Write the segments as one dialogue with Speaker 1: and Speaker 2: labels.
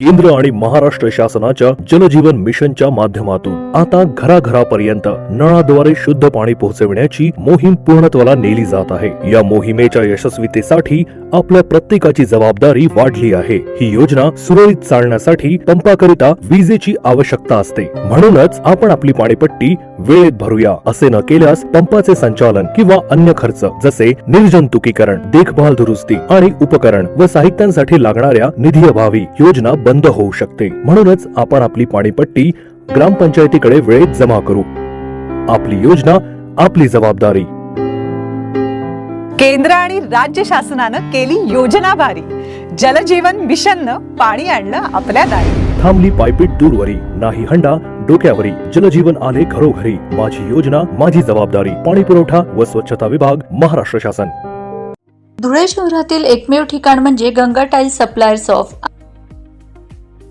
Speaker 1: केंद्र आणि महाराष्ट्र शासनाच्या जलजीवन मिशनच्या माध्यमातून आता घराघरापर्यंत नळाद्वारे शुद्ध पाणी पोहोचविण्याची मोहीम पूर्णत्वाला नेली जात आहे. या मोहिमेच्या यशस्वीतेसाठी आपल्या प्रत्येकाची जबाबदारी वाढली आहे. ही योजना सुरळीत चालण्यासाठी पंपाकरिता विजेची आवश्यकता असते. म्हणूनच आपण आपली पाणीपट्टी वेळेत भरूया असे न केल्यास पंपाचे संचालन किंवा अन्य खर्च जसे निर्जंतुकीकरण देखभाल दुरुस्ती आणि उपकरण व साहित्यांसाठी लागणाऱ्या निधी अभावी योजना बंद होऊ शकते. म्हणूनच आपण आपली पाणीपट्टी ग्रामपंचायतीकडे वेळेत जमा करू. आपली योजना आपली जबाबदारी.
Speaker 2: केंद्र आणि राज्य शासनानं केली योजना भारी जलजीवन मिशननं पाणी आणलं आपल्या दारी.
Speaker 1: थांबली पायपीट दूरवरी नाही हंडा डोक्यावरी. जलजीवन आले घरोघरी. माझी योजना माझी जबाबदारी. पाणी पुरवठा व स्वच्छता विभाग महाराष्ट्र शासन.
Speaker 3: धुळे शहरातील एकमेव ठिकाण म्हणजे Ganga tiles suppliers of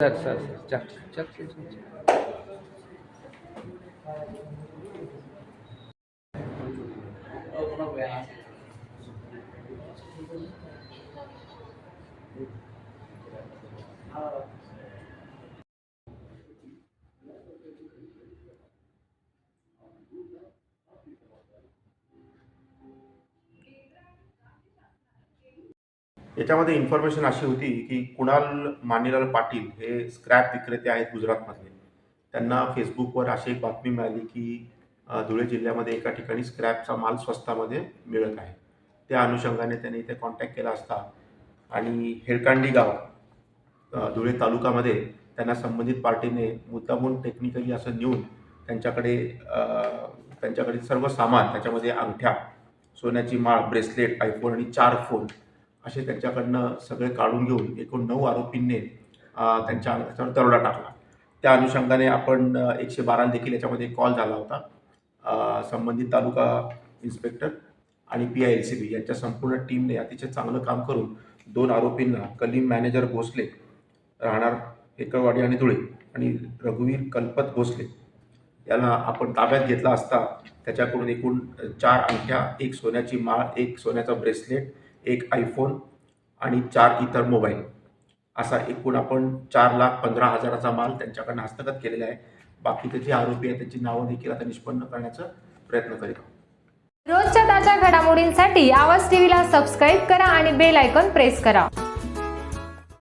Speaker 4: sir sir sir चल चल चल
Speaker 5: याच्यामध्ये इन्फॉर्मेशन अशी होती की कुणाल मानेलाल पाटील हे स्क्रॅप विक्रेते आहेत गुजरातमधले. त्यांना फेसबुकवर अशी एक बातमी मिळाली की धुळे जिल्ह्यामध्ये एका ठिकाणी स्क्रॅपचा माल स्वस्तामध्ये मिळत आहे. त्या अनुषंगाने त्यांनी इथे कॉन्टॅक्ट केला असता. आणि हेळकांडी गाव धुळे तालुकामध्ये त्यांना संबंधित पार्टीने मुद्दामून टेक्निकली असं नेऊन त्यांच्याकडे त्यांच्याकडे सर्व सामान त्याच्यामध्ये अंगठ्या सोन्याची माळ ब्रेसलेट आयफोन आणि चार फोन असे त्यांच्याकडनं सगळे काढून घेऊन एकूण नऊ आरोपींनी त्यांच्या त्याच्यावर दरोडा टाकला. त्या अनुषंगाने आपण एकशे बारा देखील याच्यामध्ये कॉल झाला होता. संबंधित तालुका इन्स्पेक्टर आणि P I L C B यांच्या संपूर्ण टीमने अतिशय चांगलं काम करून दोन आरोपींना कलीम मॅनेजर भोसले राहणार हेकळवाडी आणि धुळे आणि रघुवीर कल्पत भोसले याला आपण ताब्यात घेतला असता त्याच्याकडून एकूण चार अंगठ्या एक सोन्याची माळ एक सोन्याचा ब्रेसलेट एक आयफोन आणि चार इतर मोबाईल असा एकूण आपण चार लाख पंधरा हजाराचा माल त्यांच्याकडनं हस्तगत केलेला आहे. बाकीचे जे आरोपी आहेत त्यांची नावं देखील आता निष्पन्न करण्याचा प्रयत्न करीत आहोत.
Speaker 6: रोजच्या ताज्या घडामोडींसाठी आवाज टीव्हीला सबस्क्राईब करा आणि बेल आयकॉन प्रेस करा.